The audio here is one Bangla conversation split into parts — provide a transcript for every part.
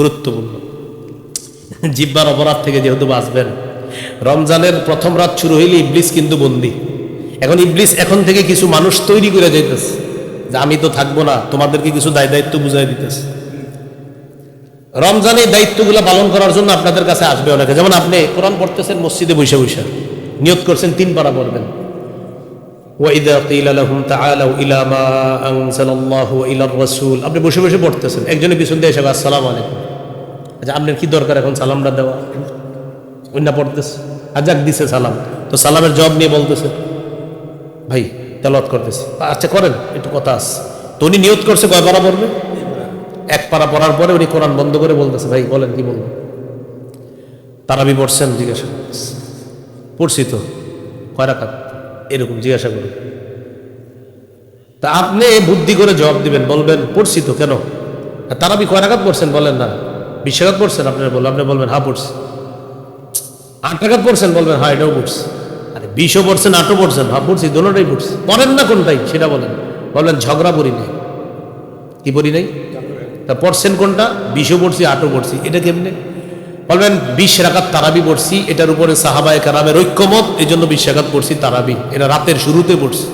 গুরুত্বপূর্ণ। জিব্বার অপরাধ থেকে যেহেতু বাঁচবেন, রমজানের প্রথম রাত শুরু হইলে ইবলিস কিন্তু বন্দি। এখন ইবলিস এখন থেকে কিছু মানুষ তৈরি করে যাইতেছে, যে আমি তো থাকব না, তোমাদেরকে কিছু দায় দায়িত্ব বুঝাই দিতেছে। রমজানের দায়িত্বগুলো পালন করার জন্য আপনাদের কাছে আসবে অনেকে। যেমন আপনি কোরআন পড়তেছেন, মসজিদে বৈশা বৈশা নিয়োগ করছেন, তিন পারা পড়বেন। আপনি বসে বসে পড়তেছেন। একজনের পিছন দিয়ে এসে আসসালাম আলাইকুম। আচ্ছা আপনার কি দরকার এখন সালামটা দেওয়া? অন্য পড়তেছে। আর যাক, দিছে সালাম। তো সালামের জব নিয়ে বলতেছে, ভাই তেলত করতেছে। আচ্ছা করেন, একটু কথা আছে। তো উনি নিয়ত করছে, কয় পারা পড়বে? এক পারা পড়ার পরে উনি কোরআন বন্ধ করে বলতেছে, ভাই, বলেন, কি বলবেন তারাবি পড়ছেন, জিজ্ঞাসা পড়ছি তো, কয় রাখাত এরকম জিজ্ঞাসা করুন তা আপনি বুদ্ধি করে জবাব দিবেন, বলবেন, পড়ছি তো, কেন? তারাবি কয় রাখাত পড়ছেন, বলেন না। বিশ রাখাত পড়ছেন আপনার বলবেন আপনি বলবেন হ্যাঁ পড়ছি। আট টাকাত পড়ছেন, বলবেন হ্যাঁ এটাও পড়ছি। আরে, বিশও পড়ছেন, আটও পড়ছেন হ্যাঁ পড়ছি দোনোটাই পড়ছি। পড়েন না কোনটাই, সেটা বলেন। বলবেন, ঝগড়া পড়ি নাই। কি পড়ি নাই? তা পড়ছেন কোনটা? বিশও পড়ছি, আটও পড়ছি, এটা কেমনে? বলবেন, বিশ রাকাত তারাবি পড়ছি, এটার উপরে সাহাবায় কারামের ঐক্যমত এই জন্য বিশ রাকাত পড়ছি তারাবি। এটা রাতের শুরুতে পড়ছি।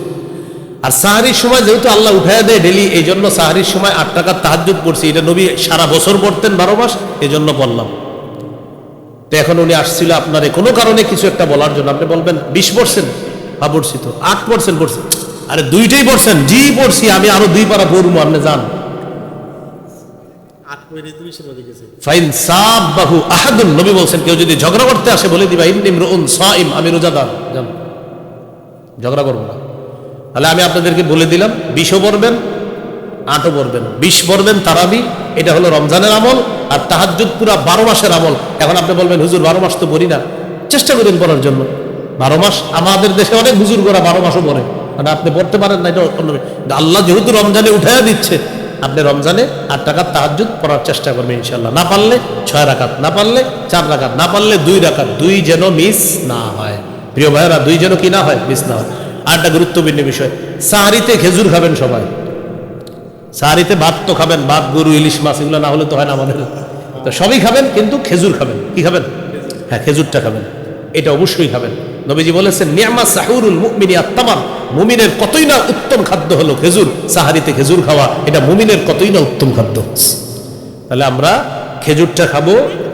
আর সাহারির সময় যেহেতু আল্লাহ উঠায় দেয় ডেলি এই জন্য সাহারির সময় আট টাকার তাহাজুদ পড়ছি। এটা নবী সারা বছর পড়তেন বারো মাস এই জন্য বললাম তো এখন উনি আসছিল আপনার কোনো কারণে কিছু একটা বলার জন্য। আপনি বলবেন বিশ পার্সেন্ট হ্যাঁ পড়ছি তো। আট পার্সেন্ট পড়ছেন আরে দুইটাই পড়ছেন? জি পড়ছি আমি আরও দুই পারা পড়ব আপনি যান। নবী বলছেন কেউ যদি ঝগড়া করতে আসে বলে দিবা সাইম আমি রোজাদার। ঝগড়া করব না। তাহলে আমি আপনাদেরকে বলে দিলাম, বিশও পড়বেন, আটও পড়বেন। বিশ পড়বেন তারাবি, এটা হলো রমজানের আমল, আর তাহাজ্জুদ পুরা বারো মাসের আমল। এখন আপনি বলবেন, হুজুর, বারো মাস তো পড়ি না। চেষ্টা করেন পড়ার জন্য। বারো মাস, আমাদের দেশে অনেক হুজুর করা বারো মাসও পড়ে। মানে আপনি পড়তে পারেন না, এটা অন্য আল্লাহ যেহেতু রমজানে উঠাইয়া দিচ্ছে, আপনি রমজানে আট টাকার তাহাজ্জুদ পড়ার চেষ্টা করবেন ইনশাল্লাহ না পারলে ছয় রাখাত না পারলে চার রাখাত না পারলে দুই রাখাত দুই যেন মিস না হয়। প্রিয় ভাইয়েরা, দুই যেন কি না হয়, মিস না হয়। আর একটা গুরুত্বপূর্ণ বিষয়। সাহারিতে খেজুর খাবেন সবাই। সাহারিতে ভাত তো খাবেন, ভাত, গরু, ইলিশ, মাছ, এগুলো না হলে তো হয় না আমাদের। তো সবই খাবেন, কিন্তু খেজুর খাবেন। কি খাবেন? হ্যাঁ খেজুরটা খাবেন। এটা অবশ্যই খাবেন। নবীজি বলেছেন, নিয়ামা সাহুরুল মুমিনি আত্মামান মুমিনের কতই না উত্তম খাদ্য হলো খেজুর, সাহারিতে খেজুর খাওয়া, এটা মুমিনের কতই না উত্তম খাদ্য। তাহলে আমরা খেজুরটা খাব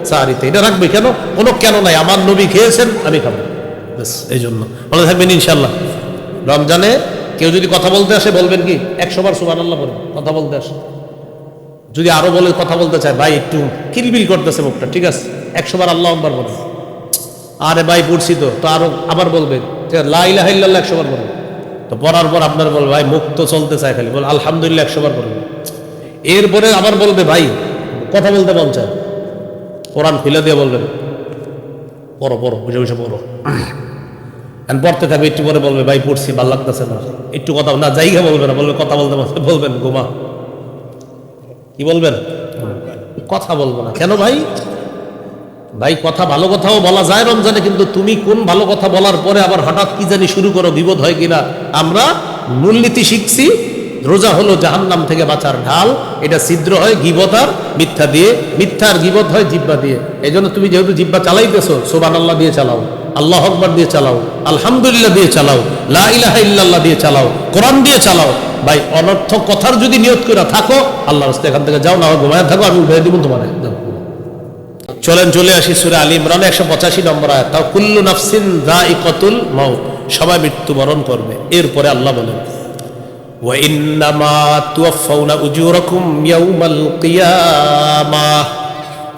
সাহারিতে। এটা রাখবে কেন? কোনো কেন নাই। আমার নবী খেয়েছেন, আমি খাব। ব্যাস এই জন্য ভালো থাকবেন ইনশাল্লাহ রমজানে কেউ যদি কথা বলতে আসে, বলবেন কি? একশো বার সুবান আল্লাহ বলেন কথা বলতে আসে। যদি আরও বলে, কথা বলতে চায়, ভাই একটু কিলবিল করতেছে মুখটা, ঠিক আছে? একশোবার আল্লাহ আকবার বলেন আরে ভাই, পড়ছি তো তো আরও আবার বলবেন লাইলাহ একশো বার বলবেন তো পড়ার পর আপনার বলবে ভাই মুখ তো চলতে চায় খালি, বল আলহামদুলিল্লাহ একশো বার বলবেন এরপরে আবার বলবে, ভাই কথা বলতে মন চায়। কোরআন খুলে দিয়ে বলবেন, পড়ো পড়ো বুঝে বুঝে পড়ো। And পড়তে থাকবে, একটু পরে বলবে, ভাই, পড়ছি, ভালো লাগতেছে না। একটু কথা না জায়গা বলবে না, বলবে, কথা বলতে পারছে বলবেন গোমা কি বলবেন? কথা বলব না। কেন ভাই? ভাই, কথা ভালো কথাও বলা যায় রমজানে, কিন্তু তুমি কোন ভালো কথা বলার পরে আবার হঠাৎ কি জানি শুরু করো, বিপদ হয় কিনা? আমরা মূলনীতি শিখছি রোজা হলো জাহান্নাম থেকে বাঁচার ঢাল। এটা ছিদ্র হয় গিবতার মিথ্যা দিয়ে। মিথ্যার গিবত হয় জিব্বা দিয়ে। এই জন্য তুমি যেহেতু জিব্বা চালাইতেছো সোবান আল্লাহ দিয়ে চালাও। আল্লাহ আকবর দিয়ে চালাও। আলহামদুলিল্লাহ দিয়ে চালাও। লা ইলাহা ইল্লাল্লাহ দিয়ে চালাও। কোরআন দিয়ে চালাও। ভাই, অনর্থক কথার যদি নিয়ত করে থাকো আল্লাহ রাস্তায় এখান থেকে যাও না ঘুমায় থাকো, আমি উঠে দিব তোমার। চলেন, চলে আসি সুরে আলী ইমরান, একশো পঁচাশি নম্বর আয়াত। তাও কুল্লু নাফসিন কতুল মাউ সবাই মৃত্যুবরণ করবে। এরপরে আল্লাহ বলেন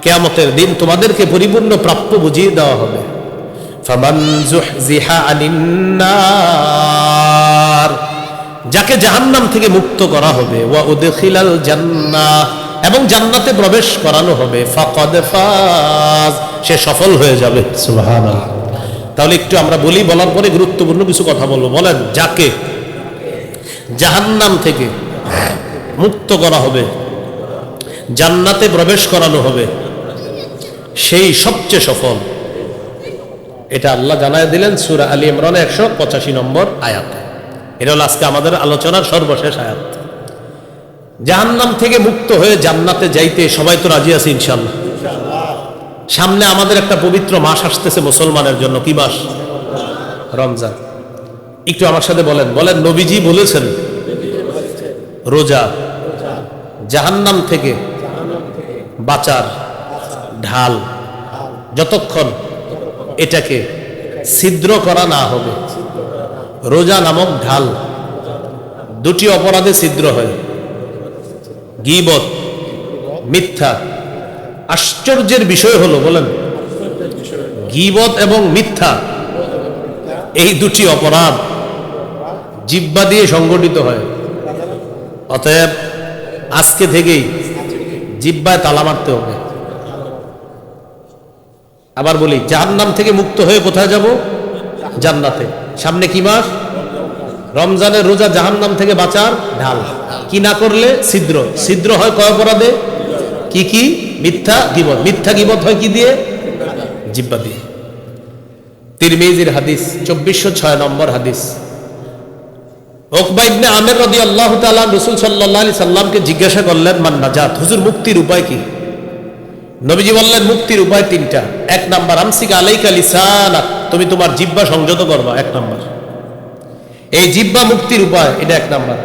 কিয়ামতের দিন তোমাদেরকে পরিপূর্ণ প্রাপ্য বুঝিয়ে দেওয়া হবে। যাকে জাহান্নাম থেকে মুক্ত করা হবে ওয়া উদখিলাল জান্নাহ এবং জান্নাতে প্রবেশ করানো হবে ফাকাদ ফাজ সে সফল হয়ে যাবে। সুবহানাল্লাহ। তাহলে একটু আমরা বলি, বলার পরে গুরুত্বপূর্ণ কিছু কথা বলব। বলেন, যাকে জাহান্নাম থেকে মুক্ত করা হবে, জান্নাতে প্রবেশ করানো হবে। সেই সবচেয়ে সফল। এটা আল্লাহ জানায় দিলেন সুরা আলী ইমরান একশো পঁচাশি নম্বর আয়াত। এটা হলো আজকে আমাদের আলোচনার সর্বশেষ আয়াত। জাহান্নাম থেকে মুক্ত হয়ে জান্নাতে যাইতে সবাই তো রাজি আছে ইনশাল্লাহ সামনে আমাদের একটা পবিত্র মাস আসতেছে মুসলমানের জন্য, কি মাস? রমজান। একটু আমার সাথে বলেন। বলেন, নবীজি বলেছেন, রোজা জাহান্নাম থেকে বাঁচার ঢাল। যতক্ষণ এটাকে ছিদ্র করা না হবে, রোজা নামক ঢাল দুটি অপরাধে ছিদ্র হয়। গিবত, মিথ্যা। আশ্চর্যের বিষয় হলো, বলেন, গিবত এবং মিথ্যা এই দুটি অপরাধ জিব্বা দিয়ে সংগঠিত হয়। অতএব আজকে থেকেই জিব্বায় তালা মারতে হবে। আবার বলি, জাহান্নাম থেকে মুক্ত হয়ে কোথায় যাব? জান্নাতে। সামনে কি মাস? রমজানের রোজা জাহান্নাম থেকে বাঁচার ঢাল। কি না করলে? ছিদ্র। ছিদ্র হয় কয় অপরাধে? কি কি? মিথ্যা গিবত। মিথ্যা গিবত হয় কি দিয়ে? জিব্বা দিয়ে। তিরমিজির হাদিস, চব্বিশশো ছয় নম্বর হাদিস। ওকবা ইবনে আমের রদি আল্লাহ তাআলা রসুল সাল্লাহ আলি সাল্লামকে জিজ্ঞাসা করলেন, মান নাজাত? হুজুর, মুক্তির উপায় কি? নবীজি বললেন, মুক্তির উপায় তিনটা। এক নাম্বার, আমসিক আলাইকা লিসানা তুমি তোমার জিব্বা সংযত করবা, এক নাম্বার। এই জিব্বা মুক্তির উপায়, এটা এক নাম্বার।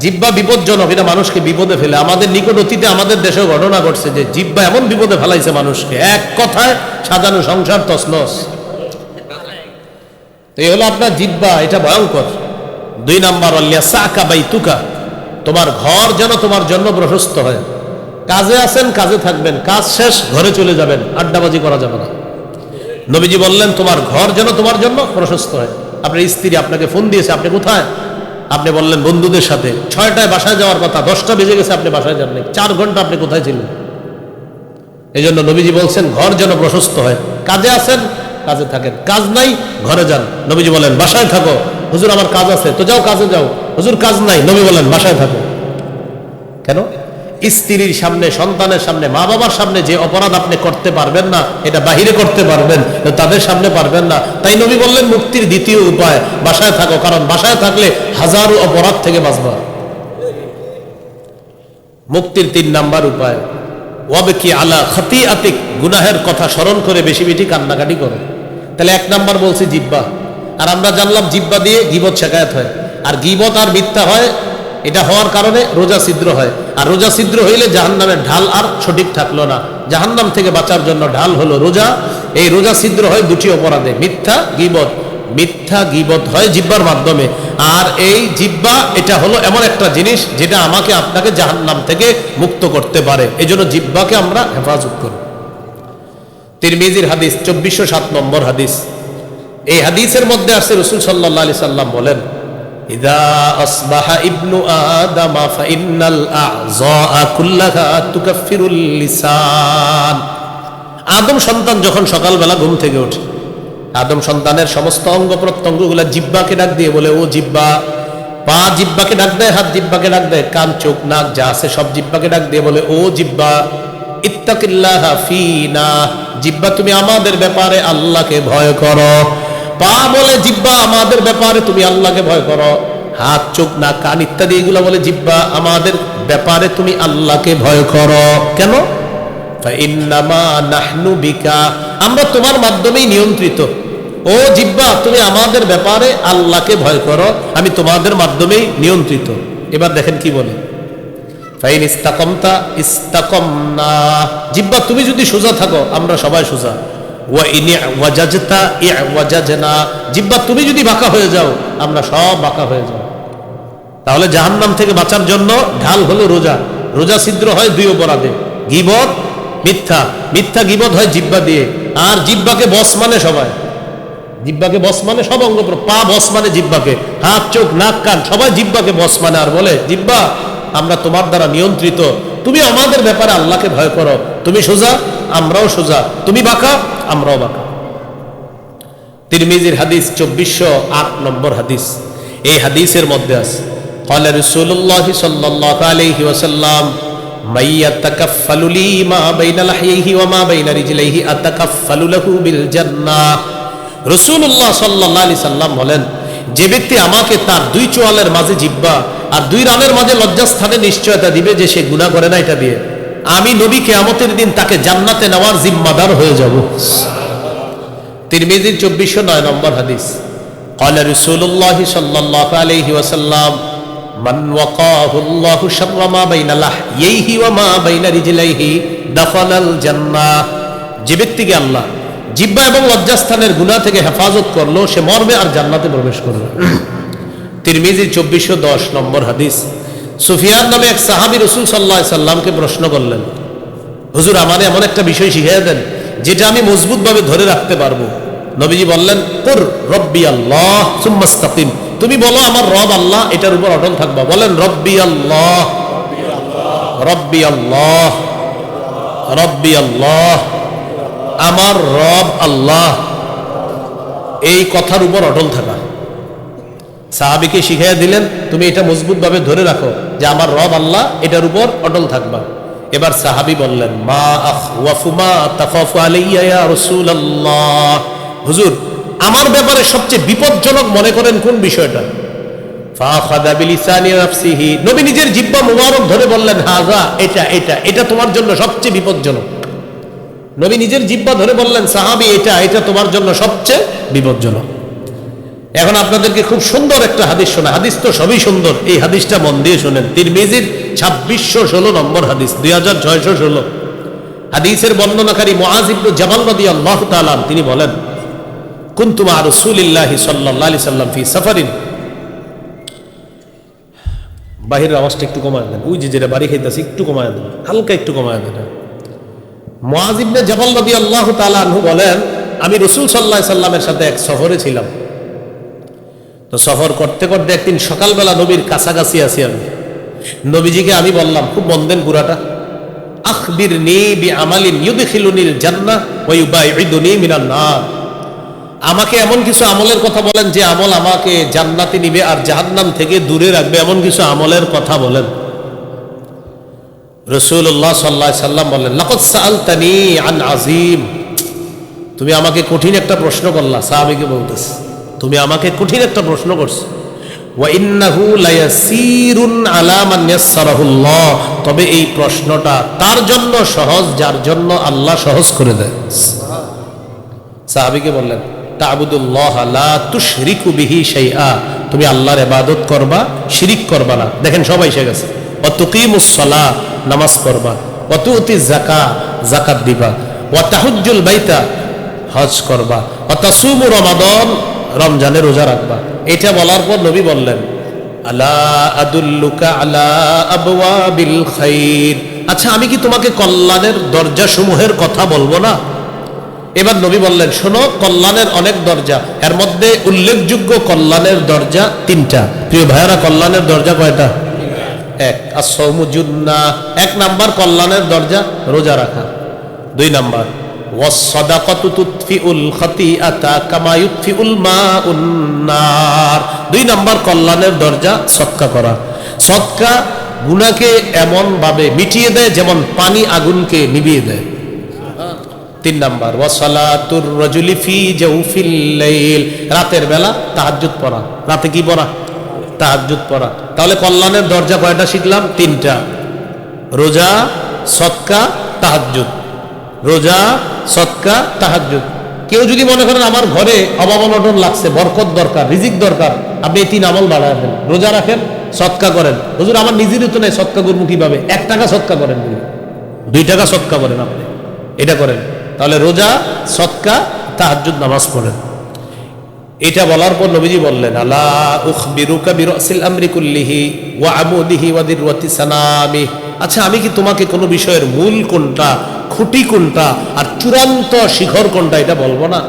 জিব্বা বিপজ্জনক, এটা মানুষকে বিপদে ফেলে। আমাদের নিকট অতীতে আমাদের দেশে ঘটনা ঘটছে যে জিব্বা এমন বিপদে ফেলাইছে মানুষকে। এক কথায় সাজানো সংসার তসনস এই হলো আপনার জিব্বা এটা ভয়ঙ্কর। দুই নাম্বার সাকা বাই তুকা তোমার ঘর যেন তোমার জন্য প্রশস্ত হয়। কাজে আছেন, কাজে থাকবেন, কাজ শেষ, ঘরে চলে যাবেন, আড্ডাবাজি করা যাবে না। নবীজি বললেন, তোমার ঘর যেন তোমার জন্য প্রশস্ত হয়। আপনার স্ত্রী আপনাকে ফোন দিয়েছে, আপনি কোথায়? আপনি বললেন, বন্ধুদের সাথে। ছয়টায় বাসায় যাওয়ার কথা, দশটা বেজে গেছে, আপনি বাসায় যাননি। চার ঘণ্টা আপনি কোথায় ছিলেন? এই জন্য নবীজি বলছেন, ঘর যেন প্রশস্ত হয়। কাজে আছেন, কাজে থাকেন। কাজ নাই, ঘরে যান। নবীজি বলেন, বাসায় থাকো। হুজুর, আমার কাজ আছে। তো যাও, কাজে যাও। হুজুর, কাজ নাই। নবী বলেন বাসায় থাকো। কেন? স্ত্রীর সামনে, সন্তানের সামনে মা বাবার সামনে যে অপরাধ আপনি করতে পারবেন না, এটা বাহিরে করতে পারবেন তাদের সামনে পারবেন না। তাই নবী বললেন, মুক্তির দ্বিতীয় উপায়, বাসায় থাকো। কারণ বাসায় থাকলে হাজারো অপরাধ থেকে বাঁচবা। মুক্তির তিন নাম্বার উপায় ওয়াবে কি আলা খতি আতিক গুনাহের কথা স্মরণ করে বেশি বেশি কান্নাকাটি করে। তাহলে এক নাম্বার বলছি জিব্বা। আর আমরা জানলাম জিব্বা দিয়ে গিবত শেখায়ত হয়। আর গিবত আর মিথ্যা হয়, এটা হওয়ার কারণে রোজা ছিদ্র হয়। আর রোজা ছিদ্র হইলে জাহান্নামের ঢাল আর সঠিক থাকল না। জাহান্নাম থেকে বাঁচার জন্য ঢাল হলো রোজা। এই রোজা ছিদ্র হয় দুটি অপরাধে, মিথ্যা, গিবত। মিথ্যা, গিবত হয় জিব্বার মাধ্যমে। আর এই জিব্বা, এটা হলো এমন একটা জিনিস যেটা আমাকে আপনাকে জাহান্নাম থেকে মুক্ত করতে পারে। এই জন্য জিব্বাকে আমরা হেফাজত করি। তিরমিজির হাদিস, চব্বিশশো সাত নম্বর হাদিস। এই হাদিসের মধ্যে আসছে রসুল সাল্লাহ আলি সাল্লাম বলেন, ইদা আসবাহা আদম সন্তান যখন সকালবেলা ঘুম থেকে ওঠে, আদম সন্তানের সমস্ত অঙ্গ প্রত্যঙ্গগুলা জিব্বাকে ডাক দিয়ে বলে, ও জিব্বা, পা জিব্বাকে ডাক দেয়, হাত জিব্বাকে ডাক দেয়, কান, চোখ, নাক, যা আছে সব জিব্বাকে ডাক দিয়ে বলে, ও জিব্বা, ইত্তাকিল্লাহ ফিনা। জিব্বা, তুমি আমাদের ব্যাপারে আল্লাহকে ভয় করো। পা বলে জিব্বা আমাদের ব্যাপারে তুমি আল্লাহকে ভয় করো। হাত, চোখ না কান ইত্যাদি এগুলো বলে জিব্বা আমাদের ব্যাপারে তুমি আল্লাহকে ভয় করো। কেন? আমরা তোমার মাধ্যমেই নিয়ন্ত্রিত। ও জিব্বা, তুমি আমাদের ব্যাপারে আল্লাহকে ভয় করো। আমি তোমাদের মাধ্যমেই নিয়ন্ত্রিত। এবার দেখেন কি বলে। ইস্তাকমতা ইস্তাকমনা। জিব্বা, তুমি যদি সোজা থাকো, আমরা সবাই সোজা। জিব্বা, তুমি যদি বাঁকা হয়ে যাও, আমরা সব বাঁকা হয়ে যাও তাহলে জাহান্নাম থেকে বাঁচার জন্য ঢাল হলো রোজা। রোজা ছিদ্র হয় দুই অপরাধে। গিবত, মিথ্যা। মিথ্যা গিবত হয় জিব্বা দিয়ে। আর জিব্বাকে বস মানে সবাই। জিব্বাকে বস মানে সব অঙ্গ পা বস মানে জিব্বাকে। হাত, চোখ, নাক, কান, সবাই জিব্বাকে বস মানে। আর বলে, জিব্বা, আমরা তোমার দ্বারা নিয়ন্ত্রিত। তুমি আমাদের ব্যাপারে আল্লাহকে ভয় করো। তুমি সোজা আমরাও সোজা তুমি বাঁকা আমরাও বাঁকা তিরমিজির হাদিস চব্বিশশো আট নম্বর হাদিস এই হাদিসের মধ্যে আছে قال رسول الله صلى الله عليه وسلم من يتكفل لي ما بين لحييه وما بين رجليه أتكفل له بالجنة রসুল্লাহ সাল্লাহ আলি সাল্লাম বলেন যে ব্যক্তি আমাকে তার দুই চোয়ালের মাঝে জিব্বা আর দুই রানের মাঝে লজ্জাস্থানে নিশ্চয়তা দিবে যে সে গুণা করে না এটা দিয়ে আমি নবী কেয়ামতের দিন তাকে জান্নাতে নেওয়ার জিম্মাদার হয়ে যাব তিরমিজির চব্বিশশো নয় নম্বর হাদিস قال رسول الله صلى الله عليه وسلم من وقاه الله شر ما بين لحييه وما بين رجليه دخل الجنة যে ব্যক্তিকে আল্লাহ জিব্বা এবং লজ্জাস্থানের গুনাহ থেকে হেফাজত করলো সে মর্মে আর জান্নাতে প্রবেশ করলো তিরমিজি চব্বিশশো দশ নম্বর হাদিস সুফিয়ান নামে এক সাহাবি রসুল সাল্লাহ সাল্লামকে প্রশ্ন করলেন, হুজুর, আমার এমন একটা বিষয় শিখিয়ে দেন, যেটা আমি মজবুতভাবে ধরে রাখতে পারব। নবীজি বললেন, কুর রব্বি আল্লাহ সুম্মাস্তাকিম তুমি বলো, আমার রব আল্লাহ, এটার উপর অটল থাকবা। বলেন, রব্বি আল্লাহ। রব্বি আল্লাহ। রব্বি আল্লাহ। আমার রব আল্লাহ। এই কথার উপর অটল থাকা। সাহাবিকে শিখাইয়া দিলেন, তুমি এটা মজবুতভাবে ধরে রাখো যে আমার রব আল্লাহ এটার উপর অটল থাকবা। এবার সাহাবি বললেন হুজুর, আমার ব্যাপারে সবচেয়ে বিপজ্জনক মনে করেন কোন বিষয়টা? নবী নিজের জিহ্বা মুবারক ধরে বললেন হাজা এটা এটা এটা তোমার জন্য সবচেয়ে বিপজ্জনক। নবী নিজের জিহ্বা ধরে বললেন, সাহাবি, এটা এটা তোমার জন্য সবচেয়ে বিপজ্জনক। এখন আপনাদেরকে খুব সুন্দর একটা হাদিস শোনা। হাদিস তো সবই সুন্দর। এই হাদিসটা মন দিয়ে শোনেন। তিরমিজির ছাব্বিশশো ষোলো নম্বর হাদিস, দুই হাজার ছয়শো ষোলো। হাদিসের বর্ণনাকারী মহাজ ইবনু জামাল নদী আল্লাহ তালাম তিনি বলেন কুন্তুমা রসুলিল্লাহ সাল্লাহ সাল্লাম ফি সাফারিন। বাহিরের আওয়াজটা একটু কমায় দেন। ওই যে যেটা বাড়ি খাইতেছে, একটু কমায় দেন। হালকা একটু কমায় দেন। মহাজ ইবনে জামাল নদী আল্লাহ বলেন, আমি রসুল সাল্লাহ সাল্লামের সাথে এক সফরে ছিলাম। তো সফর করতে করতে একদিন সকালবেলা নবীর কাছাকাছি আছি আমি। নবীজিকে আমি বললাম, খুব দেন পুরাটা আখবির নি বি আমালিন ইউদখিলুনিল জান্নাহ ওয়া ইউবাইদুনি মিনান নার। আমাকে এমন কিছু আমলের কথা বলেন যে আমল আমাকে জান্নাতে নিবে আর জাহান্নাম থেকে দূরে রাখবে, এমন কিছু আমলের কথা বলেন। রসুল্লাহ সাল্লাহ সাল্লাম বললেন লাকত সালতানি আন আজিম তুমি আমাকে কঠিন একটা প্রশ্ন করলা, সাহাবিকে বলতেছে। তুমি আমাকে কঠিন একটা প্রশ্ন করছ। তবে এই প্রশ্নটা তার জন্য সহজ, যার জন্য আল্লাহ সহজ করে দেয়। সাহাবীকে বললেন তুমি আল্লাহর ইবাদত করবা, শিরিক করবা না। দেখেন, সবাই এসে গেছে। ওয়া তুকিমুস সালাহ নামাজ করবা ওয়া তুতি যাকা, যাকাত দিবা। ওয়া তাহুজ্জুল বাইতা, হজ করবা। ওয়া তাসুমু রমাদান রমজানে রোজা রাখবা। এটা বলার পর নবী বললেন আচ্ছা আমি কি তোমাকে কল্যাণের দরজা সমূহের কথা বলব না? এবার নবী বললেন, শোনো, কল্যাণের অনেক দরজা। এর মধ্যে উল্লেখযোগ্য কল্যাণের দরজা তিনটা। প্রিয় ভাইয়ারা, কল্যাণের দরজা কয়টা? এক। আসৌমুজুন্না এক নাম্বার কল্যাণের দরজা, রোজা রাখা। দুই নাম্বার দুই নাম্বার কল্যাণের দরজা, সৎকা করা। সৎকা গুনাহকে এমন ভাবে মিটিয়ে দেয় যেমন পানি আগুনকে নিভিয়ে দেয়। তিন নাম্বার ওয়াসালাতুর রাজুলি ফি জাউফিল লাইল। রাতের বেলা তাহাজ্জুদ পড়া। রাতে কি পড়া? তাহাজ্জুদ পড়া। তাহলে কল্যাণের দরজা কয়টা শিখলাম? তিনটা। রোজা, সৎকা, তাহাজ্জুদ। রোজা, সৎকা, তাহাজ্জুদ। কেউ যদি মনে করেন আমার ঘরে অভাব অনটন লাগছে, বরকত দরকার, রিজিক দরকার, আপনি এই তিন আমল বাড়ায় দেন রোজা রাখেন, সৎকা করেন। হুজুর, আমার নিজেরই তো নেই, সৎকা করব কীভাবে? এক টাকা সৎকা করেন দুই টাকা সৎকা করেন আপনি। এটা করেন। তাহলে রোজা, সৎকা, তাহাজ্জুদ, নামাজ পড়েন। এটা বলার পর নবীজি বললেন, আলা উখবিরুকা বিরাসিল আমরি কুল্লিহি ওয়া আমুদিহি ওয়া দিরওয়াতি সানামি আচ্ছা আমি কি তোমাকে কোনো বিষয়ের মূল কোনটা, খুঁটি কোনটা, আর চূড়ান্ত শিখর কোনটা এটা বলব না?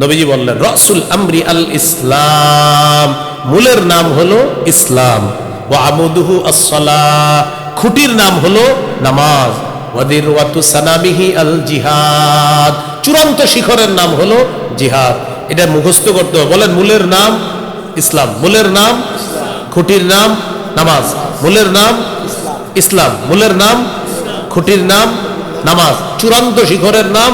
নবীজি বললেন, রসুল আমরি আল ইসলাম মূলের নাম হলো ইসলাম। ওয়া আমুদুহু আস-সালাহ খুঁটির নাম হলো নামাজ। ওয়াদির ওয়াতু সানামিহি আল জিহাদ চূড়ান্ত শিখরের নাম হলো জিহাদ। এটা মুখস্থ করতে হবে। বলেন, মূলের নাম ইসলাম। মূলের নাম, খুঁটির নাম নামাজ। মূলের নাম ইসলাম। মূলের নাম, খুঁটির নাম, নামাজ। চূড়ান্ত শিখরের নাম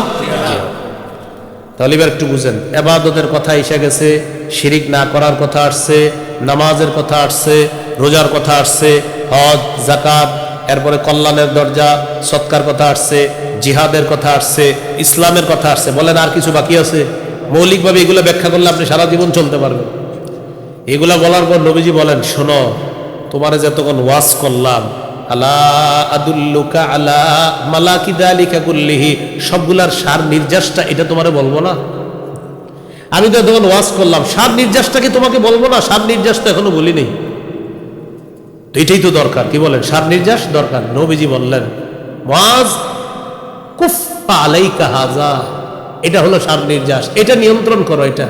তাহলে এবার একটু বুঝেন। এবাদতের কথা এসে গেছে, শিরিক না করার কথা আসছে, নামাজের কথা আসছে, রোজার কথা আসছে, হজ জাকাত এরপরে কল্যাণের দরজা, সৎকার কথা আসছে, জিহাদের কথা আসছে, ইসলামের কথা আসছে। বলেন আর কিছু বাকি আছে? মৌলিকভাবে এগুলো ব্যাখ্যা করলে আপনি সারা জীবন চলতে পারবেন। এগুলা বলার পর নবীজি বলেন, শোনো, তোমারে যতক্ষণ ওয়াজ করলাম আলা আদুল্লুকা আলা মালাকিদা আলিকা কুল্লিহি, সবগুলার সার নির্যাসটা এটা তোমারে বলব না। আমি তো তখন ওয়াজ করলাম, সার নির্যাসটা কি তোমাকে বলব না? সার নির্যাস তো এখনও বলি নেই তো এটাই তো দরকার, কি বলেন? সার নির্যাস দরকার, নবীজি বললেন, ওয়াজ কুফা আলাইকা হাজা এটা হলো সার নির্যাস, এটা নিয়ন্ত্রণ করো এটা।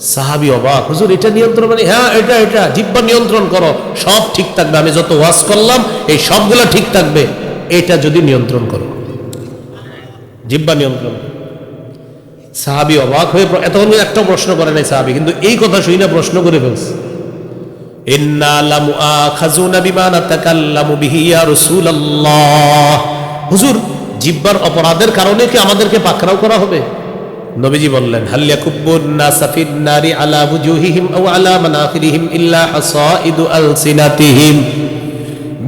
সাহাবি অবাক, হুজুর, এটা নিয়ন্ত্রণ মানে হ্যাঁ এটা এটা জিব্বা নিয়ন্ত্রণ করো, সব ঠিক থাকবে, আমি যত ওয়াজ করলাম, এই সবগুলো ঠিক থাকবে, এটা যদি নিয়ন্ত্রণ করো। জিব্বা নিয়ন্ত্রণ। সাহাবি অবাক হয়ে এতক্ষণ একটা প্রশ্ন করে নাই সাহাবি, কিন্তু এই কথা শুই না, প্রশ্ন করে ফেলছে। হুজুর জিব্বার অপরাধের কারণে কি আমাদেরকে পাকড়াও করা হবে? নবীজি বললেন, হাল ইয়াকুব্বুন নাসা নারি আলা বুজুহিহিম আও আলা মানাখিরিহিম ইল্লা আলসিনাতিহিম।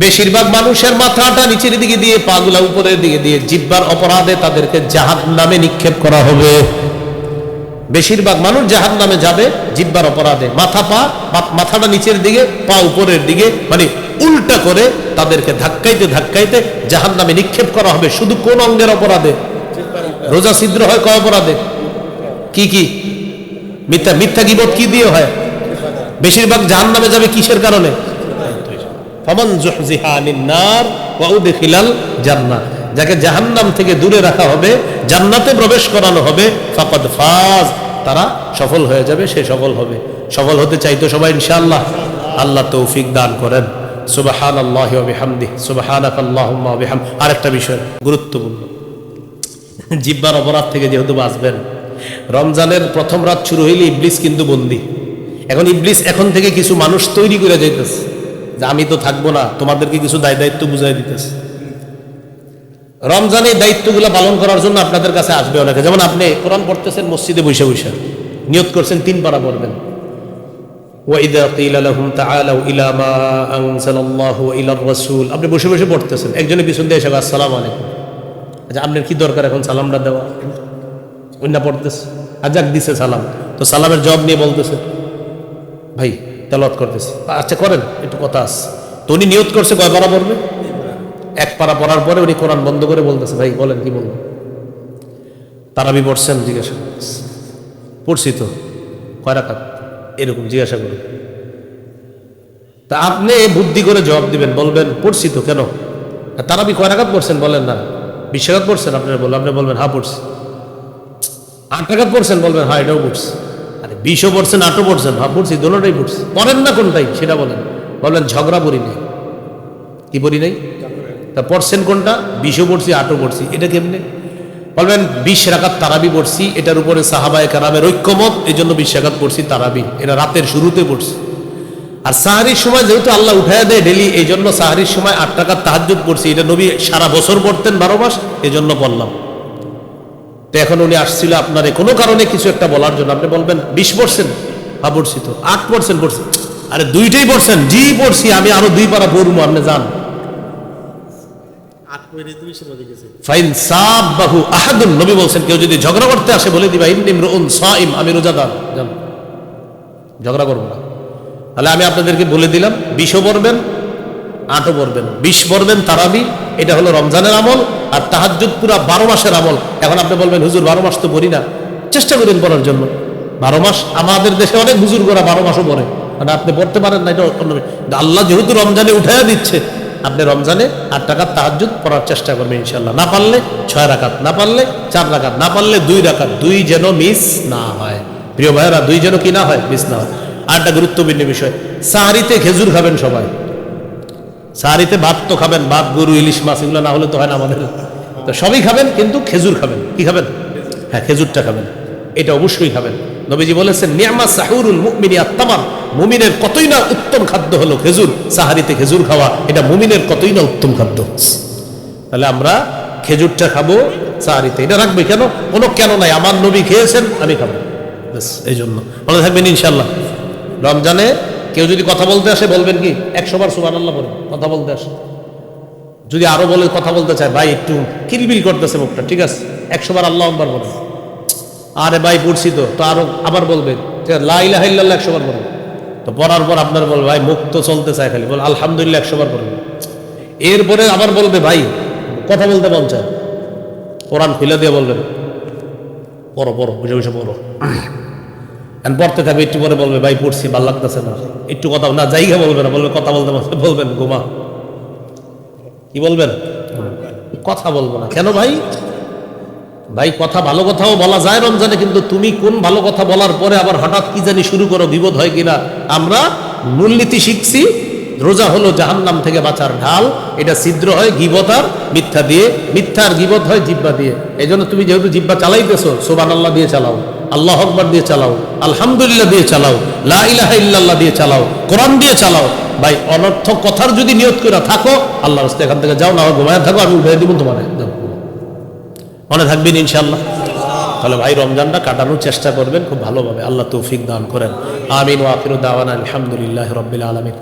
বেশিরভাগ মানুষের মাথাটা নিচের দিকে দিয়ে, পাগুলা উপরের দিকে দিয়ে, জিব্বার অপরাধে তাদেরকে জাহান নামে নিক্ষেপ করা হবে। বেশিরভাগ মানুষ জাহান নামে যাবে, জিব্বার অপরাধে। মাথা পা মাথাটা নিচের দিকে, পা উপরের দিকে মানে উল্টা করে তাদেরকে ধাক্কাইতে ধাক্কাইতে জাহান নামে নিক্ষেপ করা হবে। শুধু কোন অঙ্গের অপরাধে? রোজা ছিদ্র হয় কয় অপরাধে? কি কি? মিথ্যা মিথ্যা গিবত কি দিয়ে হয়? বেশিরভাগ জাহান নামে যাবে কিসের কারণে? যাকে জাহান্নাম থেকে দূরে রাখা হবে, জান্নাতে প্রবেশ করানো হবে ফাজ, তারা সফল হয়ে যাবে, সে সফল হবে। সফল হতে চাইতো সবাই, ইনশাআল্লাহ। আল্লাহ তৌফিক দান করেন। সুবহানাল্লাহি ওয়া বিহামদিহি। সুবহানাকাল্লাহুম্মা ওয়া বিহাম আরেকটা বিষয় গুরুত্বপূর্ণ। জিব্বার অপরাধ থেকে যেহেতু বাঁচবেন রমজানের প্রথম রাত শুরু হইলে ইবলিস কিন্তু বন্দি। এখন ইবলিস এখন থেকে কিছু মানুষ তৈরি করে যাইতেছে যে আমি তো থাকব না, তোমাদেরকে কিছু দায় দায়িত্ব বুঝাই দিতেছে। রমজানের দায়িত্বগুলো পালন করার জন্য আপনাদের কাছে আসবে অনেকে। যেমন আপনি কোরআন পড়তেছেন, মসজিদে বৈশা বৈশা নিয়োগ করছেন, তিন পারা পড়বেন। আপনি বসে বসে পড়তেছেন। একজনের পিছন দিয়ে এসে আসসালাম আলাইকুম। আচ্ছা আপনার কি দরকার এখন সালামটা দেওয়া? অন্য পড়তেছে। আর যাক দিছে সালাম। তো সালামের জবাব নিয়ে বলতেছে, ভাই তেলত করতেছে। আচ্ছা করেন, একটু কথা আছে। তো উনি নিয়ত করছে, কয় পারা পড়বে? এক পারা পড়ার পরে উনি কোরআন বন্ধ করে বলতেছে, ভাই, বলেন, কি বলবেন তারাবি পড়ছেন, জিজ্ঞাসা। পড়ছি তো। কয় রাখাত এরকম, জিজ্ঞাসা করুন। তা আপনি বুদ্ধি করে জবাব দিবেন, বলবেন, পড়ছি তো কেন? তারাবি কয় রাখাত পড়ছেন? বলেন না। বিশ্বঘাত পড়ছেন? আপনার বলবেন আপনি বলবেন হা পড়ছি। আট টাকাত পড়ছেন বলবেন হ্যাঁ এটাও পড়ছি। আরে বিশও পড়ছেন, আটও পড়ছেন হ্যাঁ পড়ছি দোনোটাই পড়ছি। পড়েন না কোনটাই, সেটা বলেন। বলবেন, ঝগড়া পড়ি নেই। কি পড়ি নাই? তা পড়ছেন কোনটা? বিশও পড়ছি, আটও পড়ছি, এটা কেমনে? বলবেন, বিশ রাকাত তারাবি পড়ছি, এটার উপরে সাহাবায় কারামের ঐক্যমত এই জন্য বিশ রাকাত পড়ছি তারাবি, এটা রাতের শুরুতে পড়ছি। আর সাহারির সময় যেহেতু আল্লাহ উঠায় দেয় ডেলি এই জন্য সাহারির সময় আট টাকার তাহাজ্জুদ পড়ছি, এটা নবী সারা বছর পড়তেন বারো মাস এই জন্য বললাম তো এখন উনি আসছিল আপনার কোনো কারণে কিছু একটা বলার জন্য। আপনি বলবেন বিশ পড়ছেন হ্যাঁ পড়ছি তো। আট পড়ছেন পড়ছি। আরে দুইটাই পড়ছেন জি পড়ছি। আমি আরও দুই পারা পড়ব আপনি যান। নবী বলছেন কেউ যদি ঝগড়া করতে আসে বলে দিবা ইন্নিম রুন সাইম আমি রোজাদার। জান ঝগড়া করব না। তাহলে আমি আপনাদেরকে বলে দিলাম বিশও পড়বেন আটও পড়বেন। বিশ পড়বেন তারাবি এটা হলো রমজানের আমল। আর তাহাজ্জুদ পুরা বারো মাসের আমল। এখন আপনি বলবেন, হুজুর, বারো মাস তো পড়ি না। চেষ্টা করেন পড়ার জন্য। বারো মাস, আমাদের দেশে অনেক হুজুর করা বারো মাসও পড়ে। মানে আপনি পড়তে পারেন না, এটা অন্য আল্লাহ যেহেতু রমজানে উঠাইয়া দিচ্ছে, আপনি রমজানে আট টাকার তাহাজ্জুদ পড়ার চেষ্টা করবেন ইনশাল্লাহ না পারলে ছয় রাকাত, না পারলে চার রাকাত, না পারলে দুই রাকাত, দুই যেন মিস না হয়। প্রিয় ভাইয়েরা, দুই যেন কি না হয়, মিস না হয়। আর একটা গুরুত্বপূর্ণ বিষয়, সাহারিতে খেজুর খাবেন সবাই। সাহারিতে ভাত তো খাবেন, ভাত, গরু, ইলিশ, মাছ, এগুলো না হলে তো হয় না আমাদের। তো সবই খাবেন, কিন্তু খেজুর খাবেন। কি খাবেন? হ্যাঁ খেজুরটা খাবেন। এটা অবশ্যই খাবেন। নবীজি বলেছেন, নিয়ামা সাহুরুল মুমিনি আত্মামান মুমিনের কতই না উত্তম খাদ্য হলো খেজুর, সাহারিতে খেজুর খাওয়া, এটা মুমিনের কতই না উত্তম খাদ্য। তাহলে আমরা খেজুরটা খাব, সাহারিতে। এটা রাখবে কেন? কোনো কেন নাই, আমার নবী খেয়েছেন, আমি খাব। ব্যাস এই জন্য ভালো থাকবেন ইনশাল্লাহ রমজানে কেউ যদি কথা বলতে আসে, বলবেন কি? একশো বার সুবান আল্লাহ বলবেন কথা বলতে আসে। যদি আরও বলে, কথা বলতে চায়, ভাই একটু কিলবিল করতেছে মুখটা, ঠিক আছে? একশোবার আল্লাহ একবার বলেন। আরে ভাই, পড়ছি তো তো আরও আবার বলবেন। লাইলাহ একশো বার বলবেন তো পড়ার পর আপনার বলবে ভাই, মুখ তো চলতে চায় খালি। বল, আলহামদুলিল্লাহ একশো বার বলবেন এরপরে আবার বলবে, ভাই, কথা বলতে মন চায়। কোরআন খুলে দিয়ে বলবেন, পড়ো পড়ো বুঝে বুঝে পড়ো। And পড়তে থাকবে একটু পরে বলবে ভাই পড়ছি ভালো লাগতেছে না। একটু কথা না জায়গা বলবে না বলবে কথা বলতে চায়, বলবেন ঘুমা। কি বলবেন? কথা বলব না। কেন ভাই? ভাই কথা ভালো কথাও বলা যায় রমজানে কিন্তু তুমি কোন ভালো কথা বলার পরে আবার হঠাৎ কি জানি শুরু করো বিপদ হয় কিনা? আমরা মূলনীতি শিখছি রোজা হলো জাহান্নাম থেকে বাঁচার ঢাল এটা ছিদ্র হয় গিবতার মিথ্যা দিয়ে মিথ্যার গিবত হয় জিব্বা দিয়ে। এই তুমি যেহেতু জিব্বা চালাইতেছো সোবান আল্লাহ দিয়ে চালাও। আল্লাহ আকবর দিয়ে চালাও, আলহামদুলিল্লাহ দিয়ে চালাও, লা ইলাহা ইল্লাল্লাহ দিয়ে চালাও, কোরআন দিয়ে চালাও। ভাই, অনর্থক কথার যদি নিয়ত করে থাকো আল্লাহ রাস্তায় এখান থেকে যাও না হয় ঘুমায় থাকো, আমি উঠে দিব তোমার। মনে থাকবেন ইনশাল্লাহ তাহলে ভাই, রমজানটা কাটানোর চেষ্টা করবেন, খুব ভালোভাবে। আল্লাহ তৌফিক দান করেন। আমিন ওয়াকির দাওয়ান আলহামদুলিল্লাহ রবিল আলমিন।